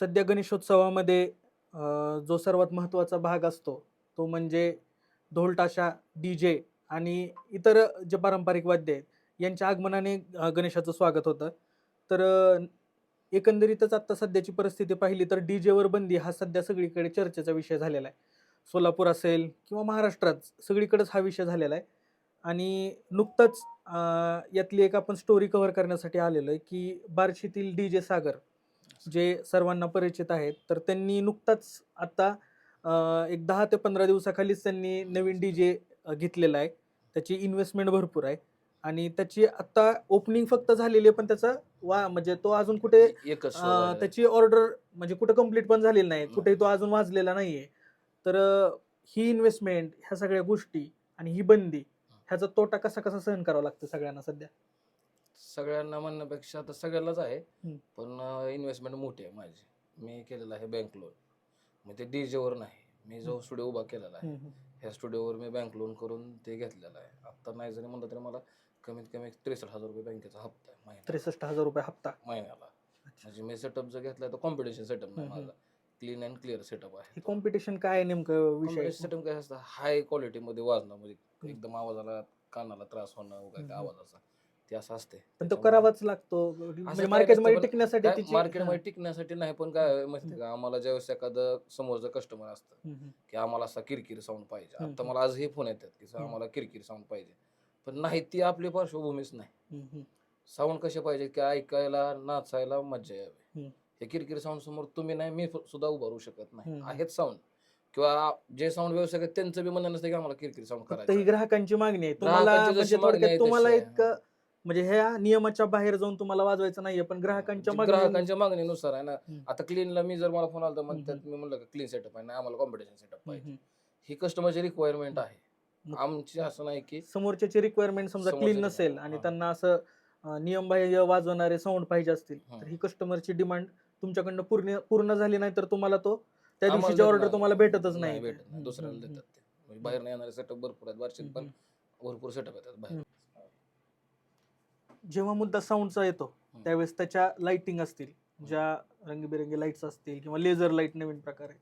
सध्या गणेशोत्सवामध्ये जो सर्वात महत्त्वाचा भाग असतो तो म्हणजे ढोलताशा डी जे आणि इतर जे पारंपरिक वाद्य आहेत यांच्या आगमनाने गणेशाचं स्वागत होतं. तर एकंदरीतच आत्ता सध्याची परिस्थिती पाहिली तर डी जेवर बंदी हा सध्या सगळीकडे चर्चेचा विषय झालेला आहे. सोलापूर असेल किंवा महाराष्ट्रात सगळीकडेच हा विषय झालेला आहे. आणि नुकतंच यातली एक आपण स्टोरी कव्हर करण्यासाठी आलेलो आहे की बार्शीतील डी जे सागर जे सर्वांना परिचित आहेत तर त्यांनी नुकताच आता एक दहा ते पंधरा दिवसाखालीच त्यांनी नवीन डी जे घेतलेला आहे. त्याची इन्व्हेस्टमेंट भरपूर आहे. आणि त्याची आता ओपनिंग फक्त झालेली आहे पण त्याचा वा म्हणजे तो अजून कुठे. त्याची ऑर्डर म्हणजे कुठे कंप्लीट पण झालेली नाही. कुठेही तो अजून वाजलेला नाहीये. तर ही इन्व्हेस्टमेंट ह्या सगळ्या गोष्टी आणि ही बंदी ह्याचा तोटा कसा कसा सहन करावा लागतो सगळ्यांना सध्या? सगळ्यांना म्हणण्यापेक्षा आता सगळ्यालाच आहे. हम्म. पण इन्व्हेस्टमेंट मोठी आहे माझी. मी केलेलं आहे बँक लोन मग ते DJ वर नाही. मी जो. स्टुडिओ उभा केलेला आहे. हम्म. ह्या स्टुडिओवर मी बँक लोन करून ते घेतलेलं आहे. आता नाही जरी म्हणलं तरी मला कमीत कमी त्रेसष्ट हजार रुपये बँकेचा हप्ता आहे त्रेसष्ट हजार रुपये हप्ता. महिन्याला. म्हणजे मी सेटअप जर घेतलाय तर कॉम्पिटिशन सेटअप नाही हम्म, माझा. क्लीन अँड क्लिअर सेटअप हे आहे. कॉम्पिटिशन काय आहे नेमकं विषय? सेटअप काय असतं? हाय क्वालिटीमध्ये वाजण्यामध्ये एकदम आवाजाला कानाला त्रास होणं वगैरे हम्म. आवाजाचा. ते असं असते पण तो करावाच लागतो म्हणजे काय मार्केटमध्ये नसतं, पण टिकण्यासाठी काय तिची मार्केटमध्ये टिकण्यासाठी नाही पण काय माहिती का आम्हाला ज्यावेळेस एखादं समोरचं कस्टमर असतं हम्म, हम्म. की आम्हाला असा किरकिर साऊंड पाहिजे आता. मला आजही फोन येतात की सर हम्म. आम्हाला किरकिर साऊंड पाहिजे पण नाही ती आपली पार्श्वभूमीच नाही हम्म, हम्म. साऊंड कसे पाहिजे की ऐकायला नाचायला मजा यावी हम्म. हे किरकिर साऊंड समोर तुम्ही नाही मी फ- सुद्धा उभारू शकत नाही हम्म. आहेत साऊंड किंवा जे साऊंड व्यवसाय आहेत त्यांचं बी म्हणणं नसतं की आम्हाला किरकिर साऊंड फक्त ही करायचं ग्राहकांची मागणी आहे तुम्हाला ग्राहकांची जशी म्हणजे मागणी थोडक्यात आहे तुम्हाला तशी आहे. म्हणजे ह्या नियमाच्या बाहेर जाऊन तुम्हाला वाजवायचं नाहीये पण ग्राहकांच्या जे मागणी ग्राहकांच्या मागणीनुसार आहे ना हम्म. आता क्लीनला मी जर मला फोन आला तर म्हणतात. मी म्हणलं क्लीन सेटअप आहे नाही आम्हाला कॉम्पिटिशन सेटअप हम्म, पाहिजे हम्म. ही कस्टमरची रिक्वायरमेंट आहे मग- आमची असं नाही की समोरच्याची रिक्वायरमेंट समजा समोरच्याची क्लीन नसेल आणि हा. त्यांना असं अं, नियमबाह्य वाजवणारे साऊंड पाहिजे असतील हा. तर ही कस्टमरची डिमांड तुमच्याकडनं पूर्ण पूर्ण झाली नाही तर तुम्हाला तो त्या आम्हाला दिवशीची देत ऑर्डर नाही. तुम्हाला भेटतच नाही भेटत नाही हम्म, दुसऱ्याला हम्म, देतात ते म्हणजे बाहेर नाही येणारे सेटअप भरपूर आहेत वार्षिक पण हम्म. भरपूर सेटअप येतात बाहेर जेव्हा मुद्दा साऊंडचा येतो. त्यावेळेस त्याच्या लाइटिंग असतील ज्या रंगीबेरंगी लाईट्स असतील किंवा लेझर लाइट नवीन प्रकार आहे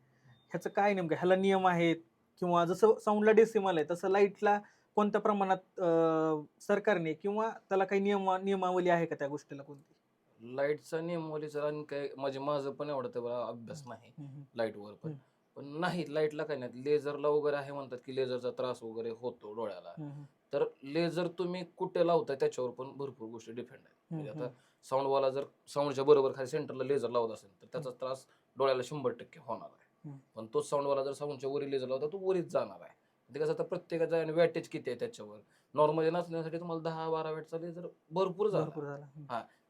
ह्याचं काय नेमकं? ह्याला नियम आहेत? किंवा जसं साऊंडला डेसिमल आहे तसं लाईटला कोणत्या प्रमाणात सरकारने किंवा त्याला काही नियम नियमावली आहे का त्या गोष्टीला कोणती? लाईटचा नियमावलीचा आणि काय म्हणजे माझं पण एवढं अभ्यास नाही लाईटवर पण. पण नाही लाईटला काय नाही. लेझरला वगैरे आहे म्हणतात की लेझरचा त्रास वगैरे होतो डोळ्याला. तर लेझर तुम्ही कुठे लावताय त्याच्यावर पण भरपूर गोष्टी डिपेंड आहेत. म्हणजे आता साऊंडवाला जर साऊंडच्या बरोबर खाली सेंटरला लेझर लावत असेल तर त्याचा त्रास डोळ्याला शंभर टक्के होणार आहे. हम्म. पण तोच साऊंडवाला जर साऊंडच्या वरी लेझर लावता तो वरीच जाणार आहे. ते कसं आता प्रत्येकाचा वॅटेज किती आहे त्याच्यावर. नॉर्मली नाचण्यासाठी तुम्हाला दहा बारा वॅटचा लेझर भरपूर झाला भरपूर झाला. हम्म.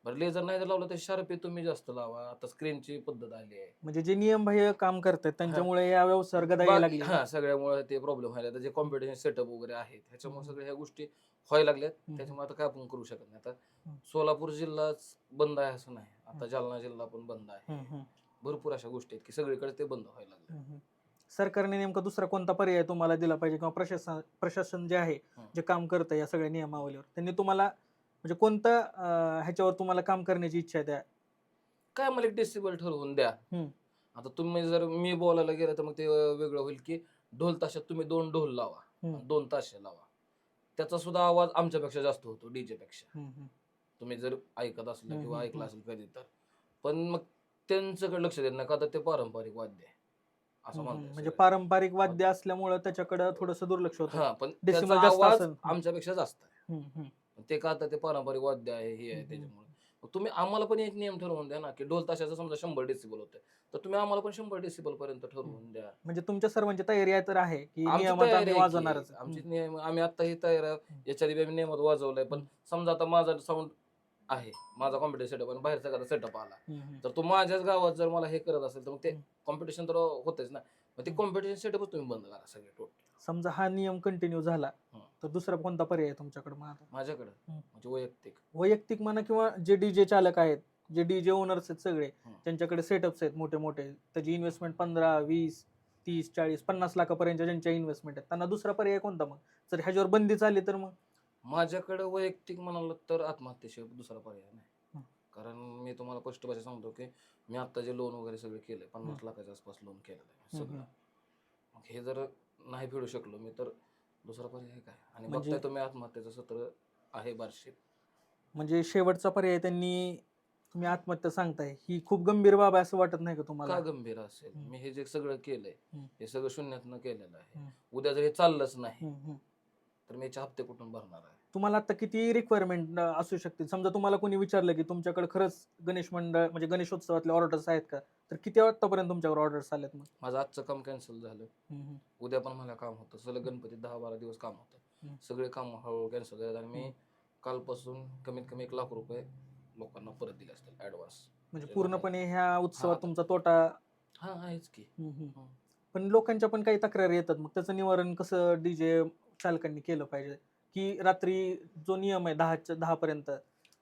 बरं लेझर नाही जर लावलं तर शार्पे तुम्ही जास्त लावा आता स्क्रीनची पद्धत आली आहे म्हणजे जे नियमबाह्य काम करतात त्यांच्यामुळे या व्यवसायावर गदा यायला लागली हा सगळ्यामुळे ते प्रॉब्लेम व्हायला आता जे कॉम्पिटिशन सेटअप वगैरे आहेत ह्याच्यामुळे. सगळ्या ह्या गोष्टी व्हायला लागल्यात. त्याच्यामुळे आता काय आपण करू शकत नाही आता. सोलापूर जिल्हाच बंद आहे असं नाही आता. जालना जिल्हा पण बंद आहे भरपूर अशा गोष्टी आहेत की सगळीकडे ते बंद व्हायला लागले. सरकारने नेमका दुसरा कोणता पर्याय तुम्हाला दिला पाहिजे किंवा प्रशासन प्रशासन जे आहे. जे काम करतं या सगळ्या नियमावलीवर त्यांनी तुम्हाला म्हणजे कोणता अं, ह्याच्यावर तुम्हाला काम करण्याची इच्छा आहे त्या काय मला डेसिबल ठरवून द्या हम्म. आता तुम्ही जर मी बोलायला गेलं तर मग ते वेगळं होईल की ढोल ताशात तुम्ही दोन ढोल लावा हम्म. दोन ताशे लावा त्याचा सुद्धा आवाज आमच्यापेक्षा जास्त होतो डीजे पेक्षा हम्म, हम्म. तुम्ही जर ऐकत असलं हम्म, किंवा हम्म, ऐकलं. असेल कधी तर पण मग त्यांच्याकडे लक्ष देत नाही का तर ते पारंपरिक वाद्य आहे असं हम्म, म्हणतात म्हणजे सगळे. पारंपरिक वाद्य असल्यामुळे त्याच्याकडे थोडस दुर्लक्ष होतं हा पण decimal जास्त आवाज असेल. आमच्यापेक्षा जास्त आहे हम्म, हम्म. ते का तर ते पारंपरिक वाद्य आहे हे आहे. त्याच्यामुळे मग तुम्ही आम्हाला पण एक नियम ठरवून द्या ना की ढोल ताशाचा समजा शंभर डेसिबल होते तर तुम्ही आम्हाला पण शंभर डेसिबल पर्यंत ठरवून द्या म्हणजे तुमच्या सर्वांची तयारी आहे तर आहे की आमची नियमात तयारी आम्ही आहे वाजवणारच की आमची नियम आम्ही आता ही तयार. याच्या आधी आम्ही नियमात वाजवलंय पण समजा आता माझा साऊंड आहे माझा कॉम्पिटिशन सेटअप आणि बाहेरचा एखादा सेटअप आला हम्म. तर तो माझ्याच गावात जर मला हे करत असेल तर मग ते. कॉम्पिटिशन तर होतेच ना मग ते. कॉम्पिटिशन सेटअपच तुम्ही बंद करा सगळे टोटल समजा हा नियम कंटिन्यू झाला. तर दुसरा कोणता पर्याय आहे तुमच्याकडे मग आता माझ्याकडे हम्म. म्हणजे वैयक्तिक वैयक्तिक म्हणा किंवा जे डीजे चालक आहेत जे डीजे ओनर्स आहेत सगळे. त्यांच्याकडे सेटअप्स आहेत मोठे मोठे त्याची इन्व्हेस्टमेंट पंधरा वीस तीस चाळीस पन्नास लाखापर्यंत ज्यांच्या इन्व्हेस्टमेंट आहेत त्यांना दुसरा पर्याय कोणता मग जर ह्याच्यावर बंदी चालली तर मग माझ्याकडे वैयक्तिक म्हणाल तर आत्महत्येशिवाय दुसरा पर्याय नाही. कारण मी तुम्हाला स्पष्ट भाषा सांगतो की मी आता जे लोन वगैरे सगळं केलंय पन्नास. लाखाच्या आसपास लोन केलेलं आहे सगळं. मग हे जर नाही फेडू शकलो मी तर दुसरा पर्याय काय आणि म्हणजे- बघताय तुम्ही आत्महत्येचं सत्र आहे बार्शीत म्हणजे शेवटचा पर्याय त्यांनी तुम्ही आत्महत्या सांगताय ही खूप गंभीर बाब आहे असं वाटत नाही का का तुम्हाला गंभीर असेल हम्म. मी हे जे सगळं केलंय हम्म. हे सगळं शून्यातनं केलेलं आहे हम्म. उद्या जर हे चाललंच नाही हम्म, हम्म. तर मी याचे हप्ते कुठून भरणार आहे तुम्हाला आता किती रिक्वायरमेंट असू शकते समजा तुम्हाला कोणी विचारलं की तुमच्याकडे खरंच गणेश मंडळ म्हणजे गणेशोत्सवातले ऑर्डर्स आहेत का तर किती आतापर्यंत तुमच्याकडे ऑर्डर्स आलेत मग माझं आजचं काम कॅन्सल झालं. उद्या पण मला काम होतं सलग गणपती दहा बारा दिवस काम होतं. सगळे काम हळूहळू कॅन्सल झाले आणि मी. कालपासून कमीत कमी एक लाख रुपये लोकांना परत दिले असतील ऍडव्हान्स म्हणजे ते पूर्णपणे ह्या उत्सवात. तुमचा तोटा हा आहेच की. पण लोकांच्या पण काही तक्रारी येतात मग त्याचं निवारण कसं डीजे चालकांनी केलं पाहिजे की रात्री जो नियम आहे दहाच्या दहा पर्यंत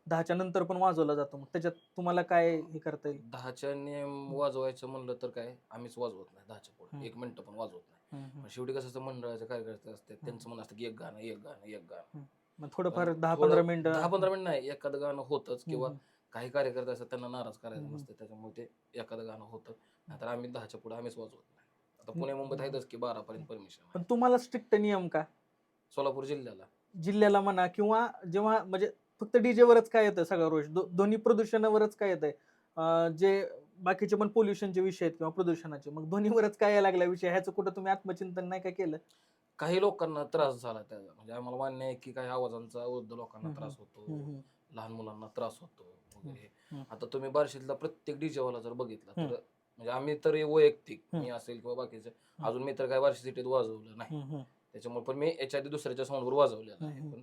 दहाच्या नंतर पण वाजवला जातो. मग त्याच्यात तुम्हाला काय हे करता येईल? दहाच्या नियम वाजवायचं म्हणलं तर काय? आम्हीच वाजवत नाही दहाच्या. पुढे. एक मिनिट पण वाजवत नाही. पण शेवटी कसं असतं मंडळाचे कार्यकर्ते असतात त्यांचं म्हणणं असतं की एक गाणं एक गाणं एक गाणं. मग थोडंफार दहा पंधरा मिनिटं दहा पंधरा मिनिट नाही एखादं गाणं होतच किंवा काही कार्यकर्ते असतात त्यांना नाराज करायचं. नसतं त्याच्यामुळे ते एखादं गाणं होतं. नाहीतर आम्ही दहाच्या पुढे आम्हीच वाजवत नाही. आता पुणे मुंबईत आहेतच की बारा पर्यंत परमिशन पण तुम्हाला स्ट्रिक्ट नियम का? सोलापूर जिल्ह्याला. जिल्ह्याला म्हणा किंवा जेव्हा म्हणजे फक्त डीजे वरच काय येतं सगळं रोज दो- ध्वनी प्रदूषणावरच काय येतंय जे बाकीचे पण पोल्युशनचे विषय आहेत किंवा प्रदूषणाचे मग ध्वनीवरच काय यायला लागला विषय ह्याचं कुठं तुम्ही आत्मचिंतन नाही काय केलं काही लोकांना त्रास झाला त्याचा म्हणजे आम्हाला मान्य आहे की काही आवाजांचा वृद्ध लोकांना त्रास होतो. लहान मुलांना त्रास होतो वगैरे. आता तुम्ही बार्शीतला प्रत्येक DJ वाला जर बघितला. तर म्हणजे आम्ही तर वैयक्तिक. मी असेल किंवा बाकीचे अजून मी तर काय बार्शी सिटीत वाजवलं नाही. त्याच्यामुळे पण मी याच्या आधी दुसऱ्याच्या साऊंडवर वाजवलेलं आहे. पण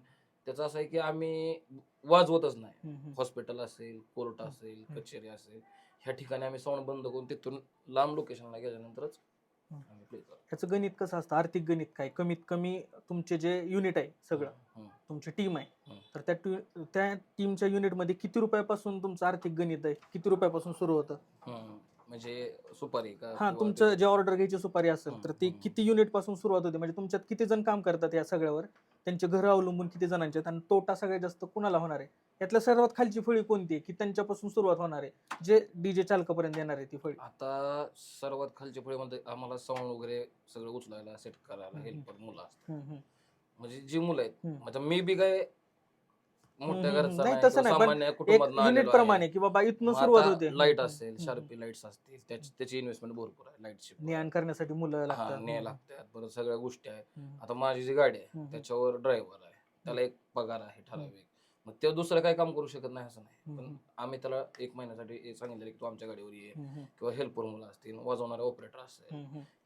त्याचं असं आहे की आम्ही वाजवतच नाही. हॉस्पिटल असेल कोर्ट असेल. कचेरी असेल ह्या ठिकाणी आम्ही साऊंड बंद करून तिथून लांब लोकेशनला गेल्यानंतरच. आम्ही प्ले करतो ह्याचं गणित कसं असतं आर्थिक गणित काय कमीत कमी तुमचे जे युनिट आहे सगळं हम्म. तुमची टीम आहे. तर त्या टी- त्या टीमच्या युनिटमध्ये किती रुपयापासून तुमचं आर्थिक गणित आहे किती रुपयापासून सुरू होतं हम्म. म्हणजे सुपारी का हा किंवा तुमचं ते- जे ऑर्डर घ्यायची सुपारी असेल तर ती हम्म. किती युनिटपासून सुरुवात होते म्हणजे तुमच्यात किती जण काम करतात या सगळ्यावर त्यांचे घर अवलंबून किती जणांचे आहेत आणि तोटा सगळ्यात जास्त कुणाला होणार आहे यातल्या सर्वात खालची फळी कोणती आहे की त्यांच्यापासून सुरुवात होणार आहे जे डीजे चालकापर्यंत येणार आहे ती फळी आता सर्वात खालच्या फळीमध्ये आम्हाला साऊंड वगैरे सगळं उचलायला सेट करायला हम्म. हेल्पर मुलं असतात हम्म, हम्म. म्हणजे जी मुलं आहेत हम्म. म्हणजे मी बी काय मोठ्या हम्म, घरचा नाही तसं नाही, पण सामान्य एक कुटुंबातनं युनिट आलेलो आहे. प्रमाणे की बाबा इथनं मग सुरुवात आता होते. लाइट असेल हम्म, शार्पी लाईट्स असतील त्याची त्याची इन्व्हेस्टमेंट भरपूर आहे लाइट शिप ज्ञान करण्यासाठी मुलं हा लागतात. ने लागतात. परत सगळ्या गोष्टी आहेत. हम्म, आता माझी जी गाडी आहे हम्म. त्याच्यावर ड्रायव्हर आहे. त्याला एक पगार आहे ठराविक. मग ते दुसरं काही काम करू शकत नाही असं नाही. पण. आम्ही त्याला एक महिन्यासाठी सांगितलं की तू आमच्या गाडीवर ये किंवा हेल्पर मुलं असतील वाजवणारे ऑपरेटर असेल.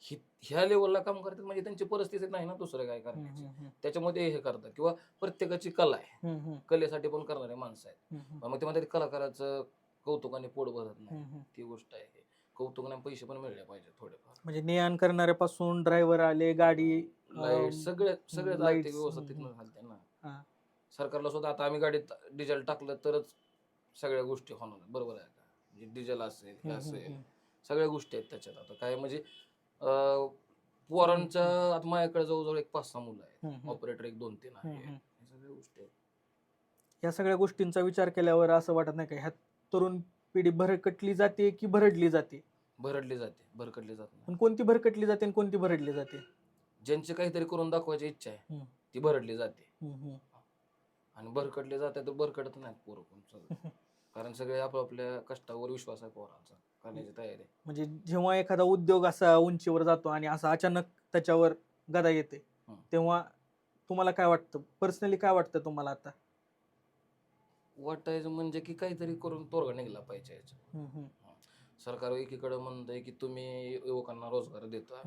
हि- ह्या लेवलला काम करतात म्हणजे त्यांची परिस्थिती नाही ना दुसरं काय करण्याची. त्याच्यामध्ये हे करतात किंवा प्रत्येकाची कला आहे. कलेसाठी पण करणारे माणसं आहेत. मग ते म्हणतात कलाकाराचं कौतुकाने पोट भरत नाही. ती गोष्ट आहे. कौतुकाने पैसे पण मिळले पाहिजे थोडेफार. म्हणजे ज्ञान करणाऱ्यापासून ड्रायव्हर आले गाडी सगळे सगळे lights, आर्थिक व्यवस्था हम्म, तिथनं हम्म. घालते हा. ना सरकारला सुद्धा आता आम्ही गाडीत डिझेल टाकलं तरच सगळ्या गोष्टी होणार. बरोबर आहे का? म्हणजे डिझेल असेल हे असेल सगळ्या गोष्टी आहेत त्याच्यात. आता काय म्हणजे अं, पोरांच्या आता माझ्याकडे जवळजवळ एक पाच सहा मुलं आहेत. हम्म, ऑपरेटर एक दोन तीन आहे हम्म. हे सगळ्या गोष्टी आहेत. या सगळ्या गोष्टींचा विचार केल्यावर असं वाटत नाही का ह्या तरुण पिढी भरकटली जाते की भरडली जाते? भरडली जाते भरकडली जात नाही. पण कोणती भरकटली जाते आणि कोणती भरडली जाते? ज्यांची काहीतरी करून दाखवायची इच्छा आहे हम्म. ती भरडली जाते. आणि भरकडले जाते तर भरकडत नाहीत पोरं सगळं. कारण सगळे आपापल्या कष्टावर विश्वास आहे पोरांचा करण्याची तयारी आहे. म्हणजे जेव्हा एखादा उद्योग असा उंचीवर जातो आणि असा अचानक त्याच्यावर गदा येते. तेव्हा तुम्हाला काय वाटतं पर्सनली काय वाटतं तुम्हाला आता वाटायचं म्हणजे की काहीतरी करून तोरगा निघला पाहिजे हम्म, सरकार एकीकडे म्हणतंय की तुम्ही युवकांना रोजगार देतो.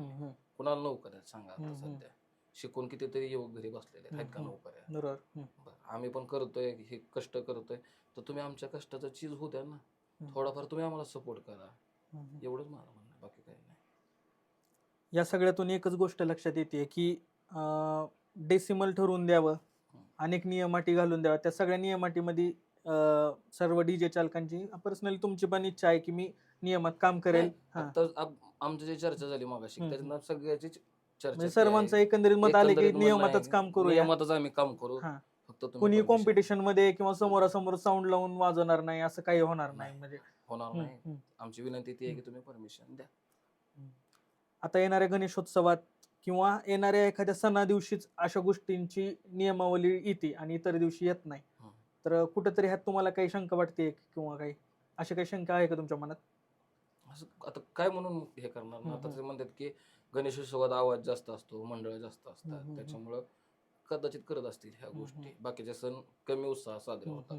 कुणाला नोकऱ्या आहेत सांगा आता हम्म, हम्म. सध्या शिकून कितीतरी युवक घरी बसलेले आहेत आहेत का नोकऱ्या? बरोबर हम्म, बरं, आम्ही पण करतोय हे कष्ट करतोय. तर तुम्ही आमच्या कष्टाचं चीज होऊ द्या ना. थोडाफार तुम्ही आम्हाला सपोर्ट करा. एवढंच मला म्हणणं आहे, बाकी काही नाही. या सगळ्यातून एकच गोष्ट लक्षात येते की डेसिमल ठरवून द्यावं अनेक नियमाटी घालून द्यावं. त्या सगळ्या नियमाटीमध्ये अं, सर्व डीजे चालकांची पर्सनली तुमची पण इच्छा आहे की मी नियमात काम करेल. नाही, हा. आता आम- आमची जी चर्चा झाली मागाशी हम्म. त्याच्यात सगळ्याची चर्चा म्हणजे सर्वांचं. एकंदरीत मत आले की नियमातच काम करूया. नियमातच आम्ही काम करू. हा. फक्त तुम्ही कोणी permission. कॉम्पिटिशनमध्ये किंवा समोरासमोर साऊंड लावून वाजवणार नाही असं काही होणार नाही. म्हणजे. होणार हम्म, नाही. हम्म. आमची विनंती ती आहे की तुम्ही परमिशन द्या. आता येणाऱ्या गणेशोत्सवात किंवा येणाऱ्या एखाद्या सणा दिवशीच अशा गोष्टींची नियमावली येते आणि इतर दिवशी येत नाही. तर कुठेतरी ह्यात तुम्हाला काही शंका वाटते किंवा काही? अशी काही शंका आहे का तुमच्या मनात? असं आता काय म्हणून हे करणार? ना हम्म, आता ते म्हणतात की गणेशोत्सवात आवाज जास्त असतो मंडळ जास्त असतात. त्याच्यामुळं कदाचित करत असतील ह्या गोष्टी. बाकीचे सण कमी उत्साह साजरे होतात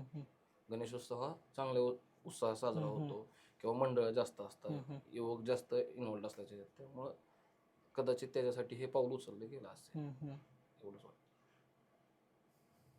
गणेशोत्सव हा चांगल्या उ- उत्साह साजरा. होतो किंवा मंडळ जास्त असतात. युवक जास्त इन्व्हॉल्ड असल्याचे त्यामुळं कदाचित त्याच्यासाठी हे पाऊल उचललं गेलं असेल. एवढंच वाटतं